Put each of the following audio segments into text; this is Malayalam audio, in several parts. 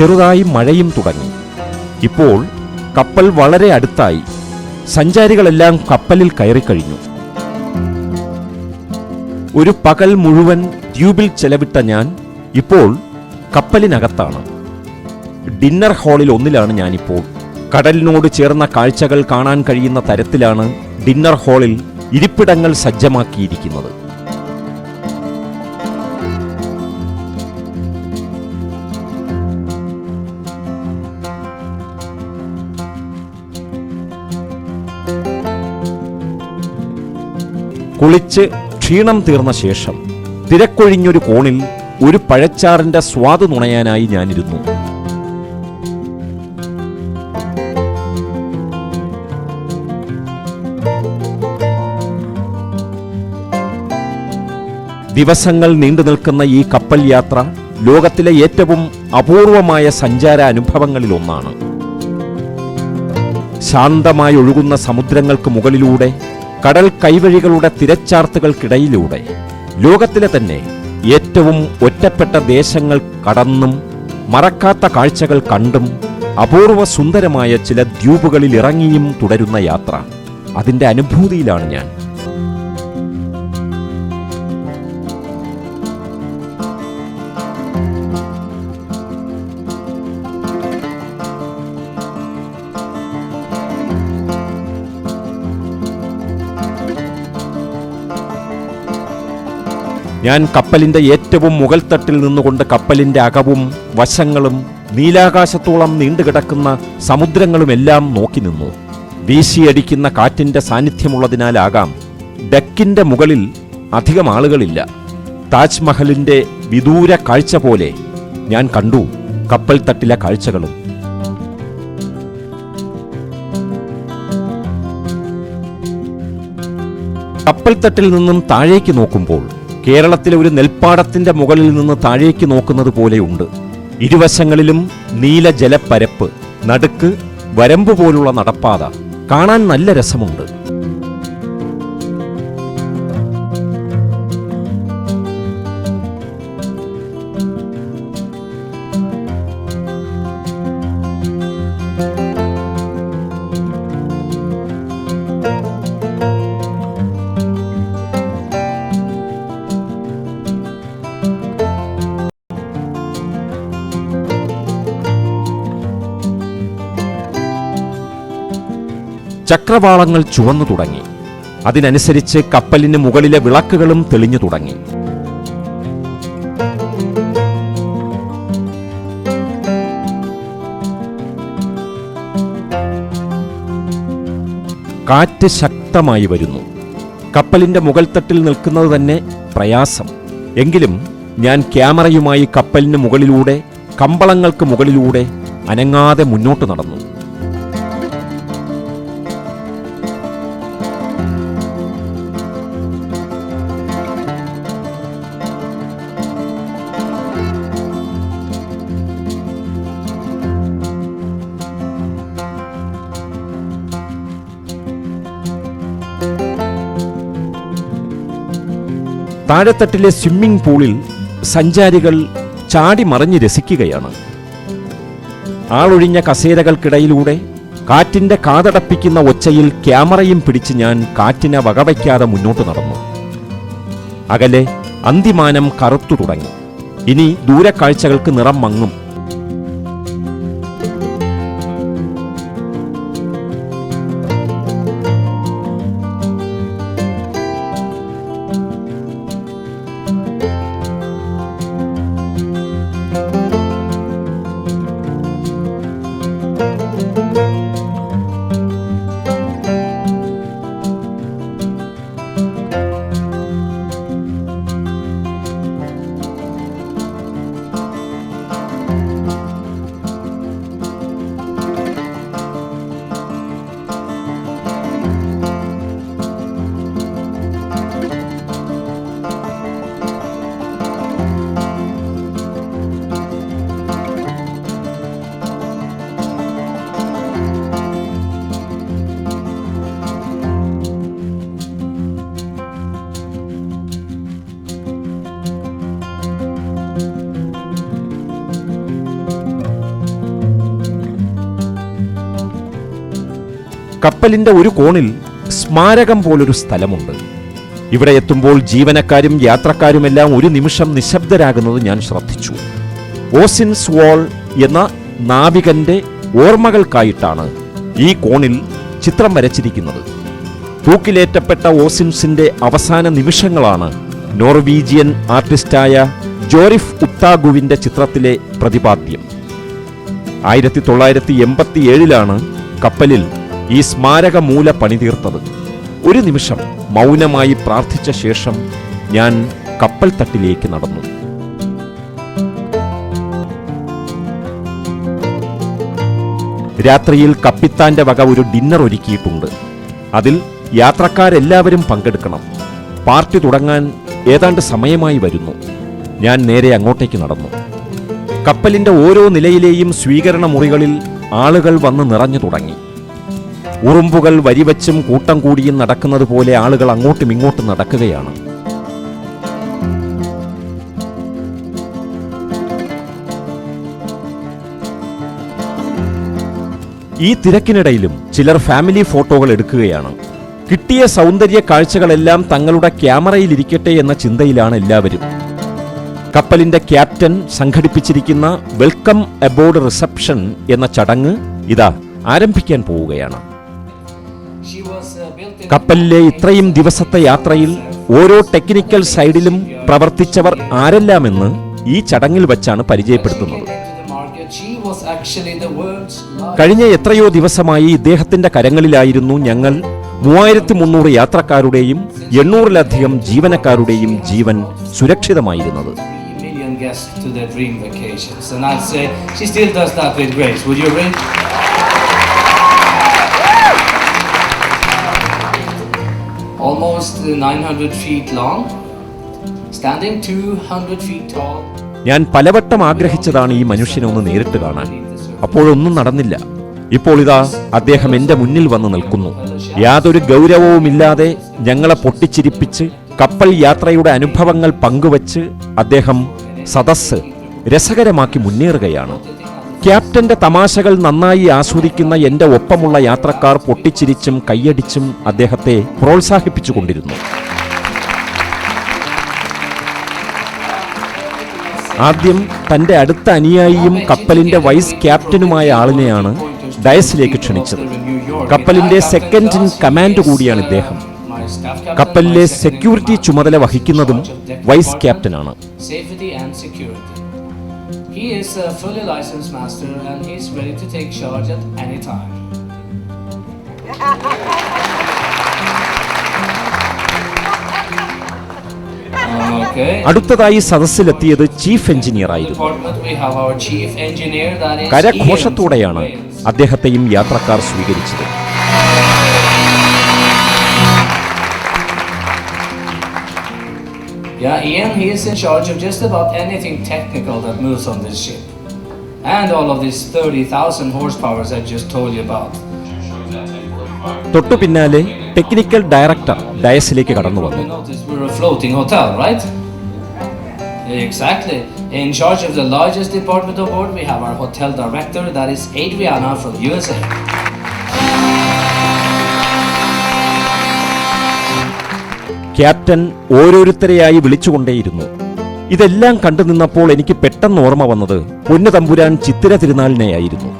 ചെറുതായി മഴയും തുടങ്ങി. ഇപ്പോൾ കപ്പൽ വളരെ അടുത്തായി. സഞ്ചാരികളെല്ലാം കപ്പലിൽ കയറിക്കഴിഞ്ഞു ഒരു പകൽ മുഴുവൻ ദ്വീപിൽ ചെലവിട്ട ഞാൻ ഇപ്പോൾ കപ്പലിനകത്താണ്. ഡിന്നർ ഹാളിൽ ഒന്നിലാണ് ഞാനിപ്പോൾ. കടലിനോട് ചേർന്ന കാഴ്ചകൾ കാണാൻ കഴിയുന്ന തരത്തിലാണ് ഡിന്നർ ഹാളിൽ ഇരിപ്പിടങ്ങൾ സജ്ജമാക്കിയിരിക്കുന്നത്. കുളിച്ച് ക്ഷീണം തീർന്ന ശേഷം തിരക്കൊഴിഞ്ഞൊരു കോണിൽ ഒരു പഴച്ചാറിന്റെ സ്വാദ് നുണയാനായി ഞാനിരുന്നു. ദിവസങ്ങൾ നീണ്ടു നിൽക്കുന്ന ഈ കപ്പൽ യാത്ര ലോകത്തിലെ ഏറ്റവും അപൂർവമായ സഞ്ചാര അനുഭവങ്ങളിലൊന്നാണ് ശാന്തമായി ഒഴുകുന്ന സമുദ്രങ്ങൾക്ക് മുകളിലൂടെ കടൽ കൈവഴികളുടെ തിരച്ചാർത്തുകൾക്കിടയിലൂടെ ലോകത്തിലെ തന്നെ ഏറ്റവും ഒറ്റപ്പെട്ട ദേശങ്ങൾ കടന്നും മറക്കാത്ത കാഴ്ചകൾ കണ്ടും അപൂർവ സുന്ദരമായ ചില ദ്വീപുകളിൽ ഇറങ്ങിയും തുടരുന്ന യാത്ര അതിന്റെ അനുഭൂതിയിലാണ് ഞാൻ. ഞാൻ കപ്പലിന്റെ ഏറ്റവും മുകൾ തട്ടിൽ നിന്നുകൊണ്ട് കപ്പലിന്റെ അകവും വശങ്ങളും നീലാകാശത്തോളം നീണ്ടുകിടക്കുന്ന സമുദ്രങ്ങളുമെല്ലാം നോക്കി നിന്നു. വീശിയടിക്കുന്ന കാറ്റിന്റെ സാന്നിധ്യമുള്ളതിനാലാകാം ഡെക്കിന്റെ മുകളിൽ അധികം ആളുകളില്ല. താജ്മഹലിന്റെ വിദൂര കാഴ്ച പോലെ ഞാൻ കണ്ടു കപ്പൽ തട്ടിലെ കാഴ്ചകളും. കപ്പൽത്തട്ടിൽ നിന്നും താഴേക്ക് നോക്കുമ്പോൾ കേരളത്തിലെ ഒരു നെൽപ്പാടത്തിന്റെ മുകളിൽ നിന്ന് താഴേക്ക് നോക്കുന്നത് പോലെയുണ്ട് ഇരുവശങ്ങളിലും നീല ജലപ്പരപ്പ് നടുക്ക് വരമ്പ് പോലുള്ള നടപ്പാത. കാണാൻ നല്ല രസമുണ്ട്. ചക്രവാളങ്ങൾ ചുവന്നു തുടങ്ങി. അതിനനുസരിച്ച് കപ്പലിന് മുകളിലെ വിളക്കുകളും തെളിഞ്ഞു തുടങ്ങി. കാറ്റ് ശക്തമായി വരുന്നു. കപ്പലിന്റെ മുകൾ തട്ടിൽ നിൽക്കുന്നത് തന്നെ പ്രയാസം. എങ്കിലും ഞാൻ ക്യാമറയുമായി കപ്പലിന് മുകളിലൂടെ കമ്പളങ്ങൾക്ക് മുകളിലൂടെ അനങ്ങാതെ മുന്നോട്ട് നടന്നു. താഴെത്തട്ടിലെ സ്വിമ്മിംഗ് പൂളിൽ സഞ്ചാരികൾ ചാടി മറിഞ്ഞ് രസിക്കുകയാണ്. ആളൊഴിഞ്ഞ കസേരകൾക്കിടയിലൂടെ കാറ്റിന്റെ കാതടപ്പിക്കുന്ന ഒച്ചയിൽ ക്യാമറയും പിടിച്ച് ഞാൻ കാറ്റിനെ വകവയ്ക്കാതെ മുന്നോട്ട് നടന്നു. അകലെ അന്തിമാനം കറുത്തു തുടങ്ങി. ഇനി ദൂരക്കാഴ്ചകൾക്ക് നിറം മങ്ങും. കപ്പലിന്റെ ഒരു കോണിൽ സ്മാരകം പോലൊരു സ്ഥലമുണ്ട്. ഇവിടെ എത്തുമ്പോൾ ജീവനക്കാരും യാത്രക്കാരുമെല്ലാം ഒരു നിമിഷം നിശബ്ദരാകുന്നത് ഞാൻ ശ്രദ്ധിച്ചു. ഓസിൻസ് വാൾ എന്ന നാവികന്റെ ഓർമ്മകൾക്കായിട്ടാണ് ഈ കോണിൽ ചിത്രം വരച്ചിരിക്കുന്നത്. തൂക്കിലേറ്റപ്പെട്ട ഓസിൻസിന്റെ അവസാന നിമിഷങ്ങളാണ് നോർവീജിയൻ ആർട്ടിസ്റ്റായ ജോറിഫ് ഉത്താഗുവിന്റെ ചിത്രത്തിലെ പ്രതിപാദ്യം. ആയിരത്തി തൊള്ളായിരത്തി എൺപത്തിയേഴിലാണ് കപ്പലിൽ ഈ സ്മാരക മൂല പണിതീർത്തത്. ഒരു നിമിഷം മൗനമായി പ്രാർത്ഥിച്ച ശേഷം ഞാൻ കപ്പൽ തട്ടിലേക്ക് നടന്നു. രാത്രിയിൽ കപ്പിത്താന്റെ വക ഒരു ഡിന്നർ ഒരുക്കിയിട്ടുണ്ട്. അതിൽ യാത്രക്കാരെല്ലാവരും പങ്കെടുക്കണം. പാർട്ടി തുടങ്ങാൻ ഏതാണ്ട് സമയമായി വരുന്നു. ഞാൻ നേരെ അങ്ങോട്ടേക്ക് നടന്നു. കപ്പലിന്റെ ഓരോ നിലയിലെയും സ്വീകരണ മുറികളിൽ ആളുകൾ വന്ന് നിറഞ്ഞു തുടങ്ങി. ഉറുമ്പുകൾ വരിവച്ചും കൂട്ടം കൂടിയും നടക്കുന്നത് പോലെ ആളുകൾ അങ്ങോട്ടും ഇങ്ങോട്ടും നടക്കുകയാണ്. ഈ തിരക്കിനിടയിലും ചിലർ ഫാമിലി ഫോട്ടോകൾ എടുക്കുകയാണ്. കിട്ടിയ സൗന്ദര്യ കാഴ്ചകളെല്ലാം തങ്ങളുടെ ക്യാമറയിലിരിക്കട്ടെ എന്ന ചിന്തയിലാണ് എല്ലാവരും. കപ്പലിന്റെ ക്യാപ്റ്റൻ സംഘടിപ്പിച്ചിരിക്കുന്ന വെൽക്കം അബോർഡ് റിസപ്ഷൻ എന്ന ചടങ്ങ് ഇതാ ആരംഭിക്കാൻ പോവുകയാണ്. കപ്പലിലെ ഇത്രയും ദിവസത്തെ യാത്രയിൽ ഓരോ ടെക്നിക്കൽ സൈഡിലും പ്രവർത്തിച്ചവർ ആരെല്ലാമെന്ന് ഈ ചടങ്ങിൽ വച്ചാണ് പരിചയപ്പെടുത്തുന്നത് കഴിഞ്ഞ എത്രയോ ദിവസമായി ഇദ്ദേഹത്തിന്റെ കരങ്ങളിലായിരുന്നു ഞങ്ങൾ മൂവായിരത്തി മുന്നൂറ് യാത്രക്കാരുടെയും എണ്ണൂറിലധികം ജീവനക്കാരുടെയും ജീവൻ സുരക്ഷിതമായിരുന്നത് guests to their dream vacations. And I'd say she still does that with grace. Would you agree? Almost uh, 900 feet long, standing 200 feet tall. ഞാൻ പലവട്ടം ആഗ്രഹിച്ചതാണ് ഈ മനുഷ്യനെ ഒന്ന് നേരിട്ട് കാണാൻ. അപ്പോഴൊന്നും നടന്നില്ല. ഇപ്പോൾ ഇതാ അദ്ദേഹം എന്റെ മുന്നിൽ വന്ന് നിൽക്കുന്നു. യാതൊരു ഗൗരവവുമില്ലാതെ ഞങ്ങളെ പൊട്ടിച്ചിരിപ്പിച്ച് കപ്പൽ യാത്രയുടെ അനുഭവങ്ങൾ പങ്കുവച്ച് അദ്ദേഹം സദസ്സ് രസകരമാക്കി മുന്നേറുകയാണ്. ക്യാപ്റ്റന്റെ തമാശകൾ നന്നായി ആസ്വദിക്കുന്ന എന്റെ ഒപ്പമുള്ള യാത്രക്കാർ പൊട്ടിച്ചിരിച്ചും കൈയടിച്ചും അദ്ദേഹത്തെ പ്രോത്സാഹിപ്പിച്ചുകൊണ്ടിരുന്നു. ആദ്യം തന്റെ അടുത്ത അനുയായിയും കപ്പലിന്റെ വൈസ് ക്യാപ്റ്റനുമായ ആളിനെയാണ് ഡയസിലേക്ക് ക്ഷണിച്ചത്. കപ്പലിന്റെ സെക്കൻഡ് ഇൻ കമാൻഡ് കൂടിയാണ് ഇദ്ദേഹം. കപ്പലിലെ സെക്യൂരിറ്റി ചുമതല വഹിക്കുന്നതും വൈസ് ക്യാപ്റ്റനാണ്. He is a fully licensed master and he's ready to take charge at any time. Okay. അടുത്തതായി സദസ്സിലെത്തിയത് ചീഫ് എഞ്ചിനീയർ ആയിരുന്നു Department, we have our chief engineer, that is Ian കരഘോഷത്തോടെയാണ്. അദ്ദേഹത്തെയും യാത്രക്കാർ സ്വീകരിച്ചത് Yeah, Ian, he is in charge of just about anything technical that moves on this ship. And all of these 30,000 horsepowers I just told you about. തൊട്ടു പിന്നാലെ ടെക്നിക്കൽ ഡയറക്ടർ ഡയസിലേക്ക് കടന്നു You വന്നു notice we're a floating hotel, right? Exactly. In charge of the largest department on board, we have our hotel director, that is Adriana from USA. Captain ഓരോരുത്തരെയായി വിളിച്ചുകൊണ്ടേയിരുന്നു. ഇതെല്ലാം കണ്ടു നിന്നപ്പോൾ എനിക്ക് പെട്ടെന്ന് ഓർമ്മ വന്നത് പൊന്നുതമ്പുരാൻ ചിത്തിര തിരുനാളിനെയായിരുന്നു.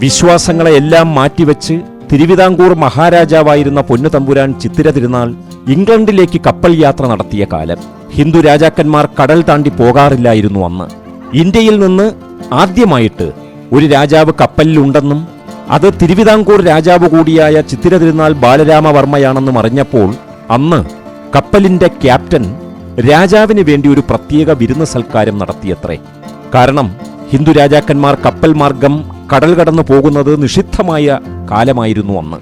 വിശ്വാസങ്ങളെയെല്ലാം മാറ്റിവെച്ച് തിരുവിതാംകൂർ മഹാരാജാവായിരുന്ന പൊന്നുതമ്പുരാൻ ചിത്തിര തിരുനാൾ ഇംഗ്ലണ്ടിലേക്ക് കപ്പൽ യാത്ര നടത്തിയ കാലം. ഹിന്ദു രാജാക്കന്മാർ കടൽ താണ്ടി പോകാറില്ലായിരുന്നു അന്ന്. ഇന്ത്യയിൽ നിന്ന് ആദ്യമായിട്ട് ഒരു രാജാവ് കപ്പലിലുണ്ടെന്നും അത് തിരുവിതാംകൂർ രാജാവ് കൂടിയായ ചിത്തിര തിരുനാൾ ബാലരാമവർമ്മയാണെന്നും അറിഞ്ഞപ്പോൾ അന്ന് കപ്പലിന്റെ ക്യാപ്റ്റൻ രാജാവിന് വേണ്ടി ഒരു പ്രത്യേക വിരുന്ന് സൽക്കാരം നടത്തിയത്രേ. കാരണം ഹിന്ദു രാജാക്കന്മാർ കപ്പൽ മാർഗം കടൽ കടന്നു പോകുന്നത് നിഷിദ്ധമായ കാലമായിരുന്നു അന്ന്.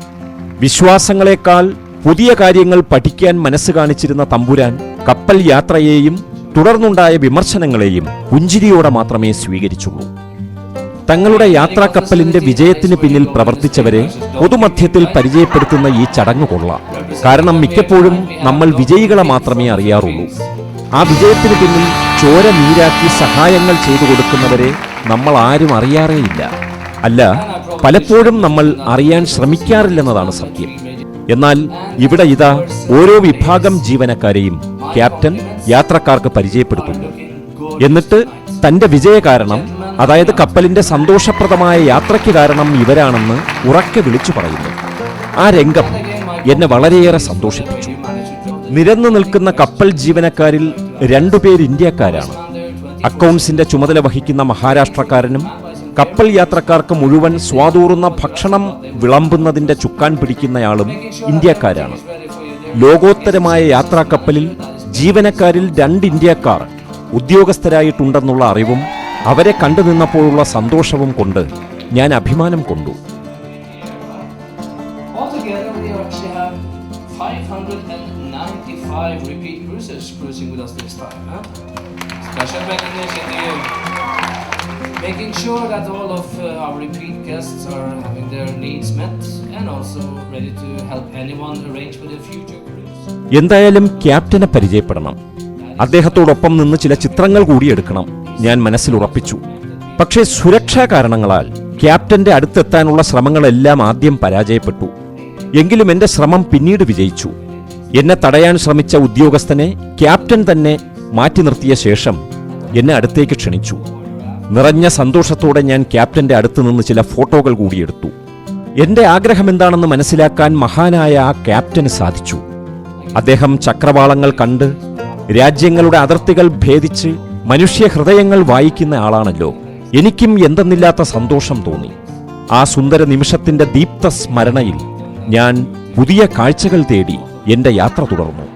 വിശ്വാസങ്ങളെക്കാൾ പുതിയ കാര്യങ്ങൾ പഠിക്കാൻ മനസ്സ് കാണിച്ചിരുന്ന തമ്പുരാൻ കപ്പൽ യാത്രയെയും തുടർന്നുണ്ടായ വിമർശനങ്ങളെയും പുഞ്ചിരിയോടെ മാത്രമേ സ്വീകരിച്ചുള്ളൂ. തങ്ങളുടെ യാത്രാക്കപ്പലിന്റെ വിജയത്തിന് പിന്നിൽ പ്രവർത്തിച്ചവരെ പൊതുമധ്യത്തിൽ പരിചയപ്പെടുത്തുന്ന ഈ ചടങ്ങ് കൊള്ളാം. കാരണം മിക്കപ്പോഴും നമ്മൾ വിജയികളെ മാത്രമേ അറിയാറുള്ളൂ. ആ വിജയത്തിന് പിന്നിൽ ചോര നീരാക്കി സഹായങ്ങൾ ചെയ്തു കൊടുക്കുന്നവരെ നമ്മൾ ആരും അറിയാറേയില്ല. അല്ല പലപ്പോഴും നമ്മൾ അറിയാൻ ശ്രമിക്കാറില്ലെന്നതാണ് സത്യം. എന്നാൽ ഇവിടെ ഇതാ ഓരോ വിഭാഗം ജീവനക്കാരെയും ക്യാപ്റ്റൻ യാത്രക്കാർക്ക് പരിചയപ്പെടുത്തുന്നു. എന്നിട്ട് തന്റെ വിജയകാരണം അതായത് കപ്പലിന്റെ സന്തോഷപ്രദമായ യാത്രയ്ക്ക് കാരണം ഇവരാണെന്ന് ഉറക്കെ വിളിച്ചു പറയുന്നു. ആ രംഗം എന്നെ വളരെയേറെ സന്തോഷിപ്പിച്ചു. നിരന്നു നിൽക്കുന്ന കപ്പൽ ജീവനക്കാരിൽ രണ്ടുപേർ ഇന്ത്യക്കാരാണ്. അക്കൗണ്ട്സിന്റെ ചുമതല വഹിക്കുന്ന മഹാരാഷ്ട്രക്കാരനും കപ്പൽ യാത്രക്കാർക്ക് മുഴുവൻ സ്വാതൂറുന്ന ഭക്ഷണം വിളമ്പുന്നതിന്റെ ചുക്കാൻ പിടിക്കുന്നയാളും ഇന്ത്യക്കാരാണ്. ലോകോത്തരമായ യാത്രാക്കപ്പലിൽ ജീവനക്കാരിൽ രണ്ട് ഇന്ത്യക്കാർ ഉദ്യോഗസ്ഥരായിട്ടുണ്ടെന്നുള്ള അറിവും അവരെ കണ്ടു നിന്നപ്പോഴുള്ള സന്തോഷവും കൊണ്ട് ഞാൻ അഭിമാനം കൊണ്ടു. എന്തായാലും ക്യാപ്റ്റനെ പരിചയപ്പെടണം. അദ്ദേഹത്തോടൊപ്പം നിന്ന് ചില ചിത്രങ്ങൾ കൂടി എടുക്കണം. ഞാൻ മനസ്സിലുറപ്പിച്ചു. പക്ഷേ സുരക്ഷാ കാരണങ്ങളാൽ ക്യാപ്റ്റന്റെ അടുത്തെത്താനുള്ള ശ്രമങ്ങളെല്ലാം ആദ്യം പരാജയപ്പെട്ടു. എങ്കിലും എന്റെ ശ്രമം പിന്നീട് വിജയിച്ചു. എന്നെ തടയാൻ ശ്രമിച്ച ഉദ്യോഗസ്ഥനെ ക്യാപ്റ്റൻ തന്നെ മാറ്റി നിർത്തിയ ശേഷം എന്നെ അടുത്തേക്ക് ക്ഷണിച്ചു. നിറഞ്ഞ സന്തോഷത്തോടെ ഞാൻ ക്യാപ്റ്റന്റെ അടുത്ത് നിന്ന് ചില ഫോട്ടോകൾ കൂടിയെടുത്തു എന്റെ ആഗ്രഹം എന്താണെന്ന് മനസ്സിലാക്കാൻ മഹാനായ ആ ക്യാപ്റ്റന് സാധിച്ചു. അദ്ദേഹം ചക്രവാളങ്ങൾ കണ്ട് രാജ്യങ്ങളുടെ അതിർത്തികൾ ഭേദിച്ച് മനുഷ്യ ഹൃദയങ്ങൾ വായിക്കുന്ന ആളാണല്ലോ. എനിക്കും എന്തെന്നില്ലാത്ത സന്തോഷം തോന്നി. ആ സുന്ദര നിമിഷത്തിന്റെ ദീപ്ത സ്മരണയിൽ ഞാൻ പുതിയ കാഴ്ചകൾ തേടി എന്റെ യാത്ര തുടർന്നു.